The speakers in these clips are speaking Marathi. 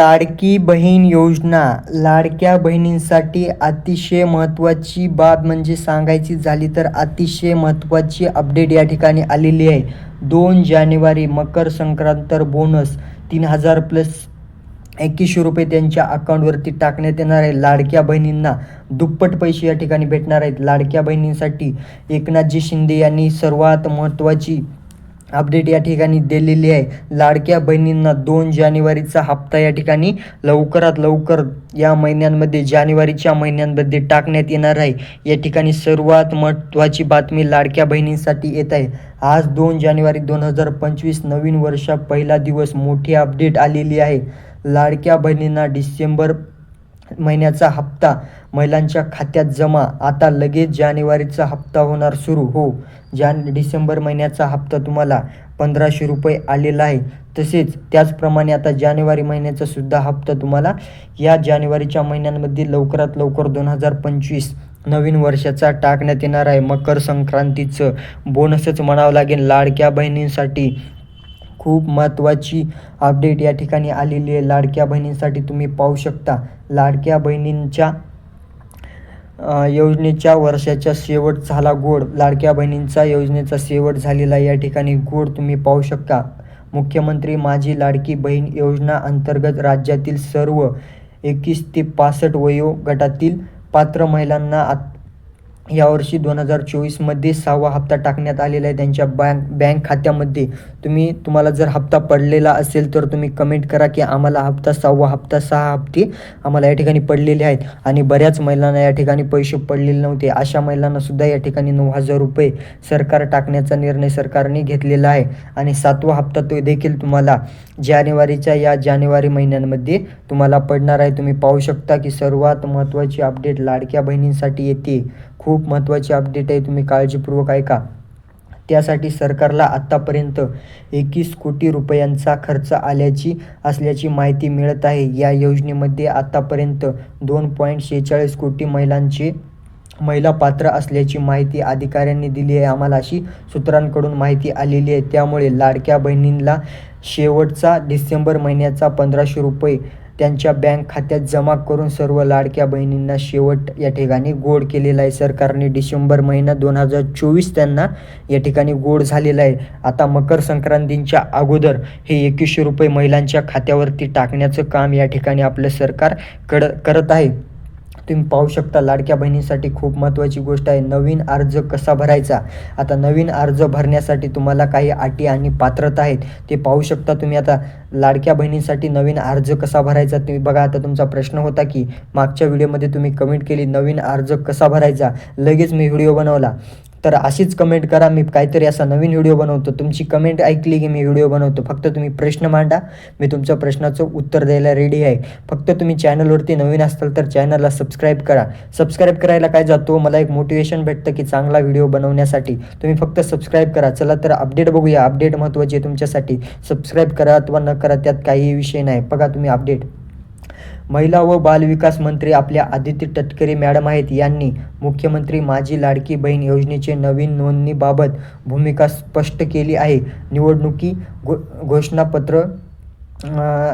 लाडकी बहीण योजना. लाडक्या बहिणींसाठी अतिशय महत्त्वाची बाब म्हणजे सांगायची झाली तर अतिशय महत्त्वाची अपडेट या ठिकाणी आलेली आहे. दोन जानेवारी मकर संक्रांतर बोनस तीन हजार प्लस एकवीसशे रुपये त्यांच्या अकाउंटवरती टाकण्यात येणार आहे. लाडक्या बहिणींना दुप्पट पैसे या ठिकाणी भेटणार आहेत. लाडक्या बहिणींसाठी एकनाथजी शिंदे यांनी सर्वात महत्त्वाची अपडेट या ठिकाणी दिलेली आहे. लाडक्या बहिणींना दोन जानेवारीचा हप्ता या ठिकाणी लवकरात लवकर या महिन्यांमध्ये जानेवारीच्या महिन्यांमध्ये टाकण्यात येणार आहे. या ठिकाणी सर्वात महत्त्वाची बातमी लाडक्या बहिणींसाठी येत आहे. आज दोन जानेवारी दोन हजार पंचवीस नवीन वर्षा पहिला दिवस मोठी अपडेट आलेली आहे. लाडक्या बहिणींना डिसेंबर महिन्याचा हप्ता महिलांच्या खात्यात जमा. आता लगेच जानेवारीचा हप्ता होणार सुरू. हो. ज्या डिसेंबर महिन्याचा हप्ता तुम्हाला पंधराशे रुपये आलेला आहे तसेच त्याचप्रमाणे आता जानेवारी महिन्याचा सुद्धा हप्ता तुम्हाला या जानेवारीच्या महिन्यांमध्ये लवकरात लवकर दोन हजार पंचवीस नवीन वर्षाचा टाकण्यात येणार आहे. मकर संक्रांतीचं बोनसच म्हणावं लागेल. लाडक्या बहिणींसाठी खूप महत्त्वाची अपडेट या ठिकाणी आलेली आहे. लाडक्या बहिणींसाठी तुम्ही पाहू शकता. लाडक्या बहिणींच्या योजनेच्या वर्षाच्या शेवट झाला गोड. लाडक्या बहिणींचा योजनेचा शेवट झालेला या ठिकाणी गोड तुम्ही पाहू शकता. मुख्यमंत्री माझी लाडकी बहीण योजना अंतर्गत राज्यातील सर्व एकवीस ते पासष्ट वयोगटातील पात्र महिलांना आत यावर्षी दोन हजार चोवीसमध्ये सहावा हप्ता टाकण्यात आलेला आहे. त्यांच्या बँक बँक खात्यामध्ये तुम्ही तुम्हाला जर हप्ता पडलेला असेल तर तुम्ही कमेंट करा की आम्हाला हप्ता सहावा हप्ता सहा हप्ते आम्हाला या ठिकाणी पडलेले आहेत. आणि बऱ्याच महिलांना या ठिकाणी पैसे पडलेले नव्हते. अशा महिलांनासुद्धा या ठिकाणी नऊ हजार रुपये सरकार टाकण्याचा निर्णय सरकारने घेतलेला आहे. आणि सातवा हप्ता तो देखील तुम्हाला जानेवारीच्या या जानेवारी महिन्यांमध्ये तुम्हाला पडणार आहे. तुम्ही पाहू शकता की सर्वात महत्त्वाची अपडेट लाडक्या बहिणींसाठी येते. खूप महत्त्वाची अपडेट आहे. तुम्ही काळजीपूर्वक ऐका. त्यासाठी सरकारला आत्तापर्यंत एकवीस कोटी रुपयांचा खर्च आल्याची असल्याची माहिती मिळत आहे. या योजनेमध्ये आत्तापर्यंत दोन पॉईंट शेहेचाळीस कोटी महिलांचे महिला पात्र असल्याची माहिती अधिकाऱ्यांनी दिली आहे. आम्हाला अशी सूत्रांकडून माहिती आलेली आहे. त्यामुळे लाडक्या बहिणींना शेवटचा डिसेंबर महिन्याचा पंधराशे रुपये त्यांच्या बँक खात्यात जमा करून सर्व लाडक्या बहिणींना शेवट या ठिकाणी गोड केलेला आहे. सरकारने डिसेंबर महिना दोन हजार चोवीस त्यांना या ठिकाणी गोड झालेला आहे. आता मकर संक्रांतीच्या अगोदर हे एकवीसशे रुपये महिलांच्या खात्यावरती टाकण्याचं काम या ठिकाणी आपलं सरकार कड करत आहे. तुम्ही पाहू शकता लाडक्या बहिणींसाठी खूप महत्त्वाची गोष्ट आहे. नवीन अर्ज कसा भरायचा? आता नवीन अर्ज भरण्यासाठी तुम्हाला काही अटी आणि पात्रता आहेत. ते पाहू शकता तुम्ही आता लाडक्या बहिणींसाठी नवीन अर्ज कसा भरायचा? तुम्ही बघा आता तुमचा प्रश्न होता की मागच्या व्हिडिओमध्ये तुम्ही कमेंट केली नवीन अर्ज कसा भरायचा? लगेच मी व्हिडिओ बनवला. तर अशीच कमेंट करा. मी काहीतरी असा नवीन व्हिडिओ बनवतो. तुमची कमेंट ऐकली की मी व्हिडिओ बनवतो. फक्त तुम्ही प्रश्न मांडा. मी तुमच्या प्रश्नाचं उत्तर द्यायला रेडी आहे. फक्त तुम्ही चॅनलवरती नवीन असाल तर चॅनलला सबस्क्राईब करा. सबस्क्राईब करायला काय जातो? मला एक मोटिवेशन भेटतं की चांगला व्हिडिओ बनवण्यासाठी. तुम्ही फक्त सबस्क्राईब करा. चला तर अपडेट बघूया. अपडेट महत्त्वाचे आहे तुमच्यासाठी. सबस्क्राईब करा अथवा न करा त्यात काही विषय नाही. बघा तुम्ही अपडेट महिला व बालविकास मंत्री आपल्या आदित्य तटकरे मॅडम आहेत. यांनी मुख्यमंत्री माझी लाडकी बहीण योजनेचे नवीन नोंदणीबाबत भूमिका स्पष्ट केली आहे. निवडणुकी घो घोषणापत्र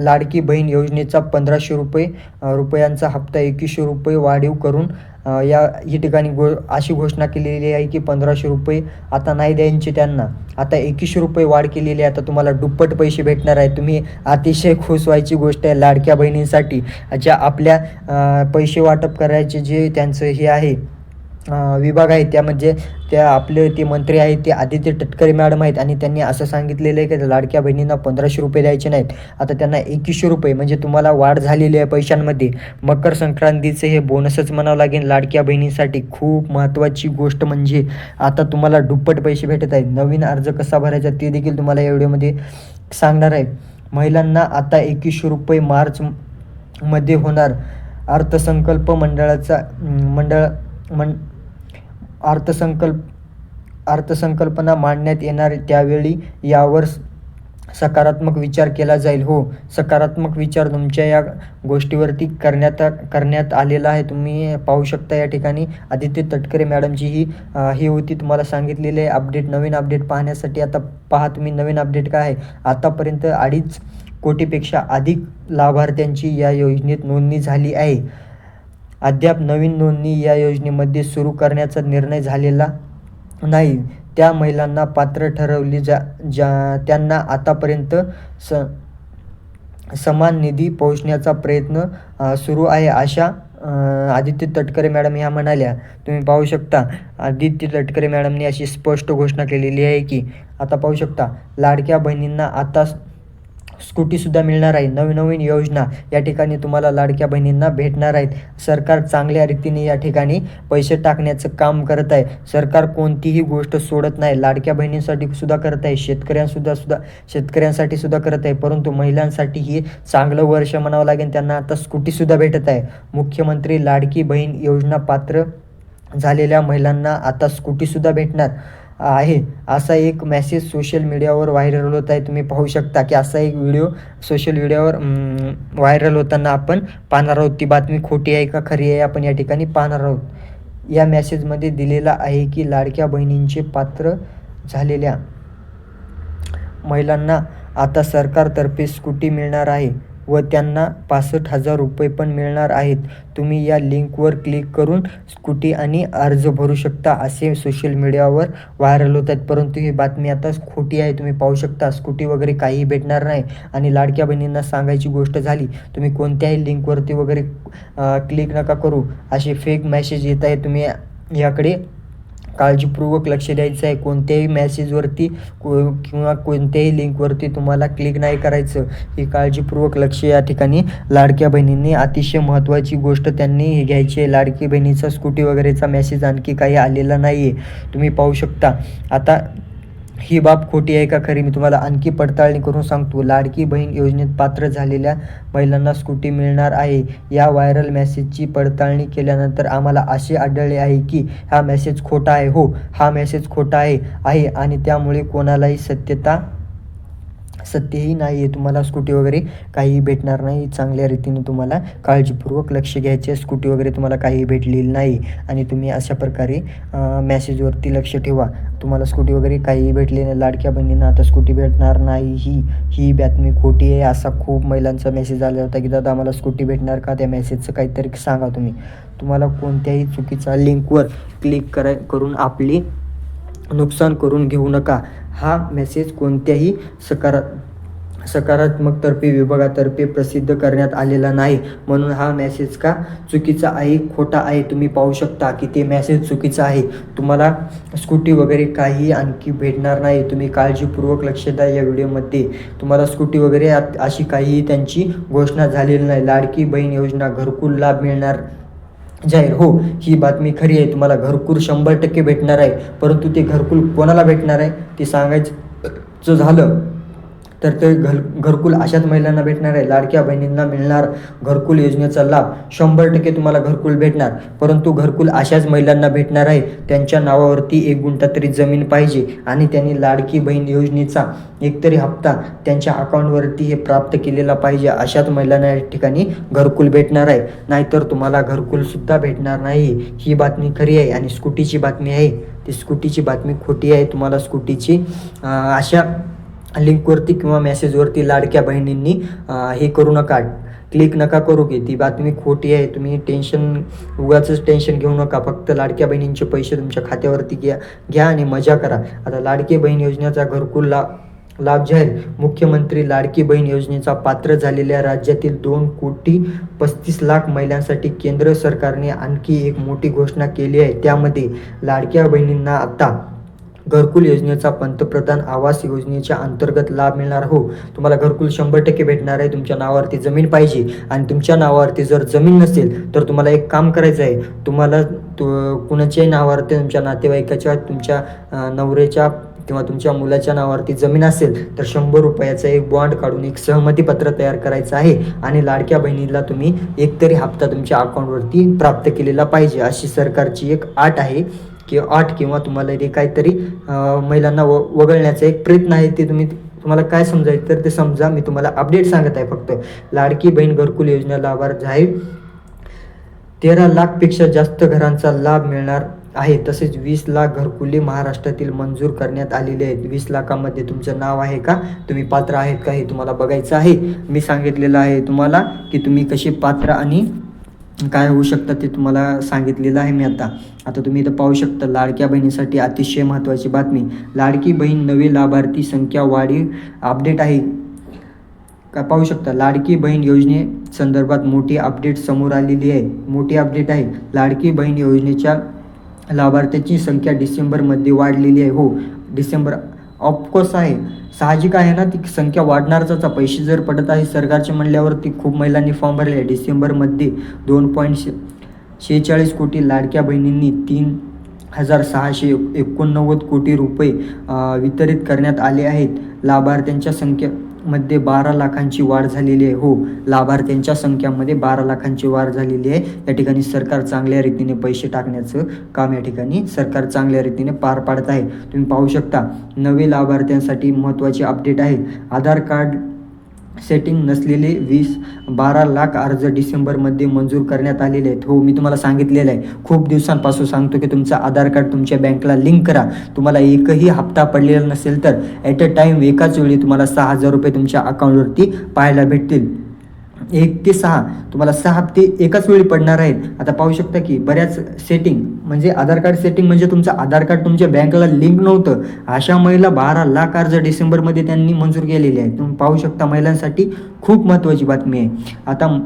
लाडकी बहीण योजनेचा पंधराशे रुपये रुपयांचा हप्ता एकवीसशे रुपये वाढीव करून या ही ठिकाणी गो अशी घोषणा केलेली आहे की पंधराशे रुपये आता नाही द्यायचे त्यांना. आता एकवीसशे रुपये वाढ केलेली आहे. आता तुम्हाला दुप्पट पैसे भेटणार आहे. तुम्ही अतिशय खुश व्हायची गोष्ट आहे लाडक्या बहिणींसाठी ज्या आपल्या पैसे वाटप करायचे जे त्यांचं हे आहे. विभाग आहे त्या म्हणजे त्या आपले ते मंत्री आहेत ते आदित्य तटकरे मॅडम आहेत आणि त्यांनी असं सांगितलेलं आहे की लाडक्या बहिणींना पंधराशे रुपये द्यायचे नाहीत. आता त्यांना एकवीसशे रुपये म्हणजे तुम्हाला वाढ झालेली आहे पैशांमध्ये. मकर संक्रांतीचे हे बोनसच म्हणावं लागेल. लाडक्या बहिणींसाठी खूप महत्त्वाची गोष्ट म्हणजे आता तुम्हाला दुप्पट पैसे भेटत आहेत. नवीन अर्ज कसा भरायचा ते देखील तुम्हाला या व्हिडिओमध्ये सांगणार आहे. महिलांना आता एकवीसशे रुपये मार्चमध्ये होणार. अर्थसंकल्प मंडळाचा मंडळ मं अर्थसंकल्प अर्थसंकल्पना मांडण्यात येणार त्यावेळी यावर सकारात्मक विचार केला जाईल. हो सकारात्मक विचार तुमच्या या गोष्टीवरती करण्यात करण्यात आलेला आहे. तुम्ही पाहू शकता या ठिकाणी आदित्य तटकरे मॅडमची ही हे ही होती. तुम्हाला सांगितलेले आहे अपडेट नवीन अपडेट पाहण्यासाठी आता पहा तुम्ही नवीन अपडेट काय आहे. आतापर्यंत अडीच कोटीपेक्षा अधिक लाभार्थ्यांची या योजनेत नोंदणी झाली आहे. अद्याप नवीन नोंदणी या योजनेमध्ये सुरू करण्याचा निर्णय झालेला नाही. त्या महिलांना पात्र ठरवली जा ज्या त्यांना आतापर्यंत स समान निधी पोहोचण्याचा प्रयत्न सुरू आहे अशा आदित्य तटकरे मॅडम ह्या म्हणाल्या. तुम्ही पाहू शकता. आदित्य तटकरे मॅडमने अशी स्पष्ट घोषणा केलेली आहे की आता पाहू शकता. लाडक्या बहिणींना आता स्कूटीसुद्धा मिळणार आहे. नवनवीन योजना या ठिकाणी तुम्हाला लाडक्या बहिणींना भेटणार आहेत. सरकार चांगल्या रीतीने या ठिकाणी पैसे टाकण्याचं काम करत आहे. सरकार कोणतीही गोष्ट सोडत नाही. लाडक्या बहिणींसाठी सुद्धा करत आहे. शेतकऱ्यांसुद्धा सुद्धा शेतकऱ्यांसाठी सुद्धा करत आहे. परंतु महिलांसाठीही चांगलं वर्ष म्हणावं लागेल. त्यांना आता स्कूटीसुद्धा भेटत आहे. मुख्यमंत्री लाडकी बहीण योजना पात्र झालेल्या महिलांना आता स्कूटीसुद्धा भेटणार. आहे. असा एक मेसेज सोशल मीडियावर व्हायरल होत आहे. तुम्ही पाहू शकता की असा एक व्हिडिओ सोशल मीडियावर व्हायरल होताना आपण पाहणार आहोत. ती बातमी खोटी आहे का खरी आहे आपण या ठिकाणी पाहणार आहोत. या मेसेजमध्ये दिलेला आहे की लाडक्या बहिणींचे पात्र झालेल्या महिलांना आता सरकारतर्फे स्कूटी मिळणार आहे. व त्यांना पासष्ट हजार रुपये पण मिळणार आहेत. तुम्ही या लिंकवर क्लिक करून स्कूटी आणि अर्ज भरू शकता असे सोशल मीडियावर व्हायरल होत आहेत परंतु ही बातमी आता खोटी आहे. तुम्ही पाहू शकता स्कूटी वगैरे काहीही भेटणार नाही. आणि लाडक्या बहिणींना सांगायची गोष्ट झाली तुम्ही कोणत्याही लिंकवरती वगैरे क्लिक नका करू. असे फेक मेसेज येत आहे तुम्ही याकडे काळजीपूर्वक लक्ष द्यायचं आहे कोणत्याही मॅसेजवरती को किंवा कोणत्याही लिंकवरती तुम्हाला क्लिक नाही करायचं. ही काळजीपूर्वक लक्ष या ठिकाणी लाडक्या बहिणींनी. अतिशय महत्त्वाची गोष्ट त्यांनी ही घ्यायची आहे. लाडकी बहिणीचा स्कूटी वगैरेचा मेसेज आणखी काही आलेला नाही आहे तुम्ही पाहू शकता. आता ही बाब खोटी आहे का खरी? मी तुम्हाला आणखी पडताळणी करून सांगतो. लाडकी बहीण योजनेत पात्र झालेल्या महिलांना स्कूटी मिळणार आहे. या व्हायरल मेसेजची पडताळणी केल्यानंतर आम्हाला असे आढळले आहे की हा मेसेज खोटा आहे. हो हा मेसेज खोटा आहे आहे आणि त्यामुळे कोणालाही सत्यता सत्यही नाही आहे तुम्हाला स्कूटी वगैरे काहीही भेटणार नाही. चांगल्या रीतीने तुम्हाला काळजीपूर्वक लक्ष घ्यायचे स्कूटी वगैरे तुम्हाला काही भेटलेली नाही. आणि तुम्ही अशा प्रकारे मॅसेजवरती लक्ष ठेवा. तुम्हाला स्कूटी वगैरे काहीही भेटली नाही लाडक्या बहिणींना आता स्कूटी भेटणार नाही ही ही बातमी खोटी आहे असा खूप महिलांचा मेसेज आला होता की दादा आम्हाला स्कूटी भेटणार का? त्या मेसेजचं काहीतरी सांगा तुम्ही. तुम्हाला कोणत्याही चुकीचा लिंकवर क्लिक कराय करून आपली नुकसान करून घेऊ नका. हा मेसेज कोणत्याही सकारात्मक तर्फे विभागातर्फे प्रसिद्ध करण्यात आलेला नाही. म्हणून हा मेसेज का चुकीचा आहे खोटा आहे तुम्ही पाहू शकता की ते मेसेज चुकीचा आहे. तुम्हाला स्कूटी वगैरे काही आणखी भेटणार नाही. तुम्ही काळजीपूर्वक लक्ष द्या या व्हिडिओमध्ये. तुम्हाला स्कूटी वगैरे अशी काहीही त्यांची घोषणा झालेली नाही. लाडकी बहीण योजना घरकुल लाभ मिळणार जाहीर. हो ही बातमी खरी आहे. तुम्हाला घरकुल शंभर टक्के भेटणार आहे. परंतु ते घरकुल कोणाला भेटणार आहे? ते सांगायचं झालं. तर ते घर घरकुल अशाच महिलांना भेटणार आहे. लाडक्या बहिणींना मिळणार घरकुल योजनेचा लाभ. शंभर टक्के तुम्हाला घरकुल भेटणार. परंतु घरकुल अशाच महिलांना भेटणार आहे. त्यांच्या नावावरती एक गुंठा तरी जमीन पाहिजे आणि त्यांनी लाडकी बहीण योजनेचा एकतरी हप्ता त्यांच्या अकाउंटवरती हे प्राप्त केलेला पाहिजे. अशाच महिलांना या ठिकाणी घरकुल भेटणार आहे. नाहीतर तुम्हाला घरकुलसुद्धा भेटणार नाही. ही बातमी खरी आहे आणि स्कूटीची बातमी आहे. ती स्कूटीची बातमी खोटी आहे. तुम्हाला स्कूटीची अशा लिंकवरती किंवा मेसेजवरती लाडक्या बहिणींनी हे करू नका. क्लिक नका करू की ती बातमी खोटी आहे. तुम्ही टेन्शन उगाचंच टेन्शन घेऊ नका. फक्त लाडक्या बहिणींचे पैसे तुमच्या खात्यावरती घ्या घ्या आणि मजा करा. आता लाडकी बहीण योजनेचा घरकुल ला लाभ जाहीर मुख्यमंत्री लाडकी बहीण योजनेचा पात्र झालेल्या राज्यातील दोन कोटी पस्तीस लाख महिलांसाठी केंद्र सरकारने आणखी एक मोठी घोषणा केली आहे. त्यामध्ये लाडक्या बहिणींना आता घरकुल योजनेचा पंतप्रधान आवास योजनेच्या अंतर्गत लाभ मिळणार. हो तुम्हाला घरकुल शंभर टक्के भेटणार आहे. तुमच्या नावावरती जमीन पाहिजे आणि तुमच्या नावावरती जर जमीन नसेल तर तुम्हाला एक काम करायचं आहे. तुम्हाला कुणाच्याही नावावरती तुमच्या नातेवाईकाच्या तुमच्या नवऱ्याच्या किंवा तुमच्या मुलाच्या नावावरती जमीन असेल तर शंभर रुपयाचा एक बॉन्ड काढून एक सहमतीपत्र तयार करायचं आहे आणि लाडक्या बहिणीला तुम्ही एकतरी हप्ता तुमच्या अकाउंटवरती प्राप्त केलेला पाहिजे. अशी सरकारची एक आट आहे. किंवा आठ किंवा तुम्हाला ते काहीतरी महिलांना व वगळण्याचा एक प्रयत्न आहे ते तुम्ही तुम्हाला काय समजायचं तर ते समजा मी तुम्हाला अपडेट सांगत आहे फक्त. लाडकी बहीण घरकुल योजना लाभार्थ जाहीर तेरा लाखपेक्षा जास्त घरांचा लाभ मिळणार आहे. तसेच वीस लाख घरकुले महाराष्ट्रातील मंजूर करण्यात आलेले आहेत. वीस लाखामध्ये तुमचं नाव आहे का? तुम्ही पात्र आहेत का? हे तुम्हाला बघायचं आहे. मी सांगितलेलं आहे तुम्हाला की तुम्ही कसे पात्र आणि काय होऊ शकतं ते तुम्हाला सांगितलेलं आहे मी आता. आता तुम्ही इथं पाहू शकता लाडक्या बहिणीसाठी अतिशय महत्त्वाची बातमी. लाडकी बहीण नवे लाभार्थी संख्या वाढी अपडेट आहे. का पाहू शकता लाडकी बहीण योजने संदर्भात मोठी अपडेट समोर आलेली आहे. मोठी अपडेट आहे. लाडकी बहीण योजनेच्या लाभार्थ्याची संख्या डिसेंबरमध्ये वाढलेली आहे. हो डिसेंबर ऑफकोर्स आहे. साहजिक आहे ना ती संख्या वाढणारच. पैसे जर पडत आहे सरकारचे म्हणल्यावरती खूप महिलांनी फॉर्म भरले. आहे डिसेंबरमध्ये दोन पॉईंट शे शेहेचाळीस कोटी लाडक्या बहिणींनी तीन हजार सहाशे एकोणनव्वद कोटी रुपये वितरित करण्यात आले आहेत. लाभार्थ्यांच्या संख्या मध्ये बारा लाखांची वाढ झालेली आहे. हो लाभार्थ्यांच्या संख्यामध्ये बारा लाखांची वाढ झालेली आहे. या ठिकाणी सरकार चांगल्या रीतीने पैसे टाकण्याचं काम या ठिकाणी सरकार चांगल्या रीतीने पार पाडत आहे. तुम्ही पाहू शकता नवे लाभार्थ्यांसाठी महत्त्वाचे अपडेट आहे. आधार कार्ड सेटिंग नसलेले वीस बारा लाख अर्ज डिसेंबरमध्ये मंजूर करण्यात आलेले आहेत. हो मी तुम्हाला सांगितलेलं आहे. खूप दिवसांपासून सांगतो की तुमचं आधार कार्ड तुमच्या बँकला लिंक करा. तुम्हाला एकही हप्ता पडलेला नसेल तर ॲट अ टाईम एकाच वेळी तुम्हाला सहा हजार रुपये तुमच्या अकाउंटवरती पाहायला भेटतील. एक ते सहा तुम्हाला सहा हप्ते एकाच वेळी पडणार आहेत. आता पाहू शकता की बऱ्याच सेटिंग म्हणजे आधार कार्ड सेटिंग म्हणजे तुमचं आधार कार्ड तुमच्या बँकला लिंक नव्हतं. अशा महिला बारा लाख अर्ज डिसेंबरमध्ये त्यांनी मंजूर केलेले आहे तुम्ही पाहू शकता महिलांसाठी खूप महत्त्वाची बातमी आहे. आता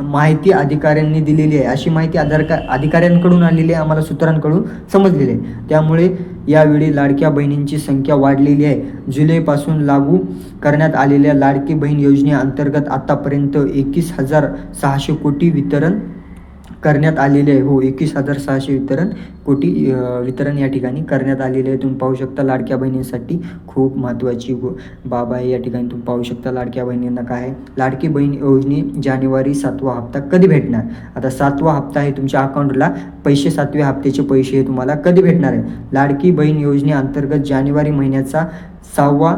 माहिती अधिकाऱ्यांनी दिलेली आहे. अशी माहिती आधार का अधिकाऱ्यांकडून आलेली आहे आम्हाला सूत्रांकडून समजलेली आहे. त्यामुळे यावेळी लाडक्या बहिणींची संख्या वाढलेली आहे. जुलैपासून लागू करण्यात आलेल्या लाडकी बहीण योजनेअंतर्गत आतापर्यंत एकवीस हजार सहाशे कोटी वितरण करण्यात आलेले आहे. हो एकवीस हजार सहाशे वितरण कोटी वितरण या ठिकाणी करण्यात आलेले आहे. तुम्ही पाहू शकता लाडक्या बहिणींसाठी खूप महत्त्वाची गो बाब आहे. या ठिकाणी तुम्ही पाहू शकता लाडक्या बहिणींना काय आहे. लाडकी बहीण योजने जानेवारी सातवा हप्ता कधी भेटणार? आता सातवा हप्ता आहे तुमच्या अकाउंटला. पैसे सातव्या हप्त्याचे पैसे हे तुम्हाला कधी भेटणार आहे? लाडकी बहीण योजनेअंतर्गत जानेवारी महिन्याचा सहावा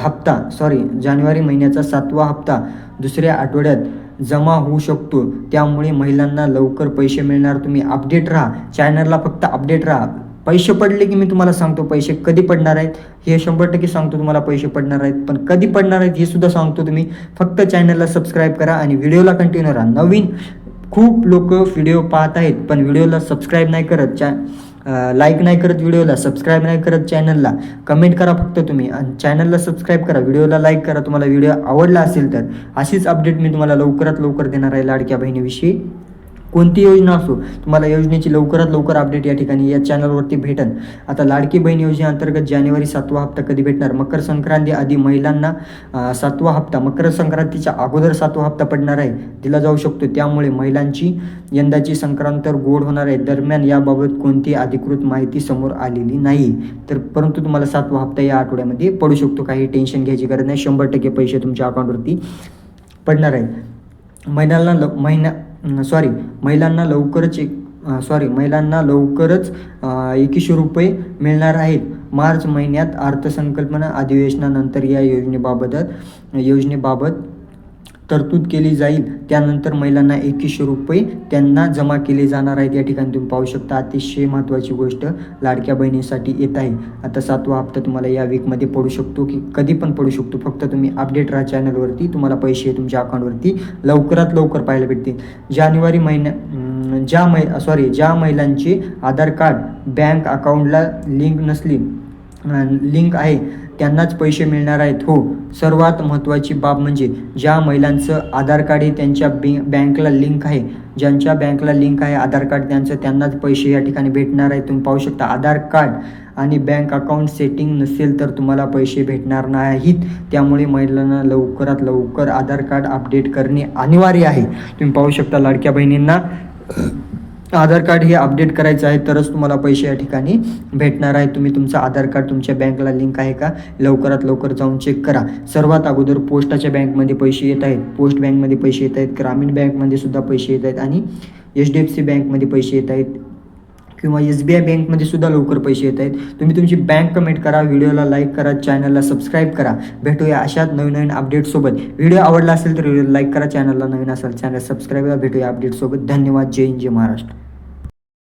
हप्ता सॉरी जानेवारी महिन्याचा सातवा हप्ता दुसऱ्या आठवड्यात जमा होऊ शकतो. त्यामुळे महिलांना लवकर पैसे मिळणार. तुम्ही अपडेट राहा. चॅनलला फक्त अपडेट राहा. पैसे पडले की मी तुम्हाला सांगतो पैसे कधी पडणार आहेत? हे शंभर टक्के सांगतो तुम्हाला पैसे पडणार आहेत. पण कधी पडणार आहेत हे सुद्धा सांगतो तुम्ही. फक्त चॅनलला सबस्क्राईब करा आणि व्हिडिओला कंटिन्यू राहा. नवीन खूप लोक व्हिडिओ पाहत आहेत पण व्हिडिओला सबस्क्राईब नाही करत. चॅ लाईक नाही करत व्हिडिओला सबस्क्राईब नाही करत चॅनलला कमेंट करा फक्त तुम्ही आणि चॅनलला सबस्क्राईब करा. व्हिडिओला लाईक करा. तुम्हाला व्हिडिओ आवडला असेल तर अशीच अपडेट मी तुम्हाला लवकरात लवकर देणार आहे लाडक्या बहिणीविषयी. कोणती योजना असो तुम्हाला योजनेची लवकरात लवकर अपडेट या ठिकाणी या चॅनलवरती भेटन. आता लाडकी बहीण योजनेअंतर्गत जानेवारी सातवा हप्ता कधी भेटणार? मकर संक्रांती आधी महिलांना सातवा हप्ता मकर संक्रांतीच्या अगोदर सातवा हप्ता पडणार आहे दिला जाऊ शकतो. त्यामुळे महिलांची यंदाची संक्रांत गोड होणार आहे. दरम्यान याबाबत कोणती अधिकृत माहिती समोर आलेली नाही. तर परंतु तुम्हाला सातवा हप्ता या आठवड्यामध्ये पडू शकतो. काही टेन्शन घ्यायची गरज नाही. शंभर टक्के पैसे तुमच्या अकाउंटवरती पडणार आहे. महिन्याला ल महिन्या सॉरी महिलांना लवकरच एक सॉरी महिलांना लवकरच एकशे रुपये मिळणार आहेत. मार्च महिन्यात अर्थसंकल्पना अधिवेशनानंतर या योजनेबाबत योजनेबाबत तरतूद केली जाईल. त्यानंतर महिलांना एकवीसशे रुपये त्यांना जमा केले जाणार आहेत. या ठिकाणी तुम्ही पाहू शकता अतिशय महत्त्वाची गोष्ट लाडक्या बहिणीसाठी येत आहे. आता सातवा हप्ता तुम्हाला या वीकमध्ये पडू शकतो की कधी पण पडू शकतो. फक्त तुम्ही अपडेट राहा चॅनलवरती तुम्हाला पैसे तुमच्या अकाउंटवरती लवकरात लवकर पाहायला भेटतील. जानेवारी महिन्या ज्या मै सॉरी ज्या महिलांचे आधार कार्ड बँक अकाउंटला लिंक नसली लिंक आहे. त्यांनाच पैसे मिळणार आहेत. हो. सर्वात महत्त्वाची बाब म्हणजे ज्या महिलांचं आधार कार्ड हे त्यांच्या बी बँकला लिंक आहे. ज्यांच्या बँकला लिंक आहे आधार कार्ड त्यांचं त्यांनाच पैसे या ठिकाणी भेटणार आहे तुम्ही पाहू शकता आधार कार्ड आणि बँक अकाउंट सेटिंग नसेल तर तुम्हाला पैसे भेटणार नाहीत. त्यामुळे महिलांना लवकरात लवकर आधार कार्ड अपडेट करणे अनिवार्य आहे. तुम्ही पाहू शकता लाडक्या बहिणींना. आधार कार्ड हे अपडेट करायचं आहे तरच तुम्हाला पैसे या ठिकाणी भेटणार आहे. तुम्ही तुमचं आधार कार्ड तुमच्या बँकला लिंक आहे का लवकरात लवकर जाऊन चेक करा. सर्वात अगोदर पोस्टाच्या बँकमध्ये पैसे येत आहेत. पोस्ट बँकमध्ये पैसे येत आहेत ग्रामीण बँकमध्ये सुद्धा पैसे येत आहेत आणि एच डी एफ सी बँकमध्ये पैसे येत आहेत. किंवा एस बी आय बँकमध्ये सुद्धा लवकर पैसे येत आहेत. तुम्ही तुमची बँक कमेंट करा व्हिडिओला लाईक करा चॅनलला सबस्क्राईब करा. भेटूया अशाच नवीन नवीन अपडेटसोबत व्हिडिओ आवडला असेल तर व्हिडिओ लाईक करा चॅनलला नवीन असेल चॅनल सबस्क्राईब करा. भेटूया अपडेटसोबत धन्यवाद. जय हिंद जय महाराष्ट्र.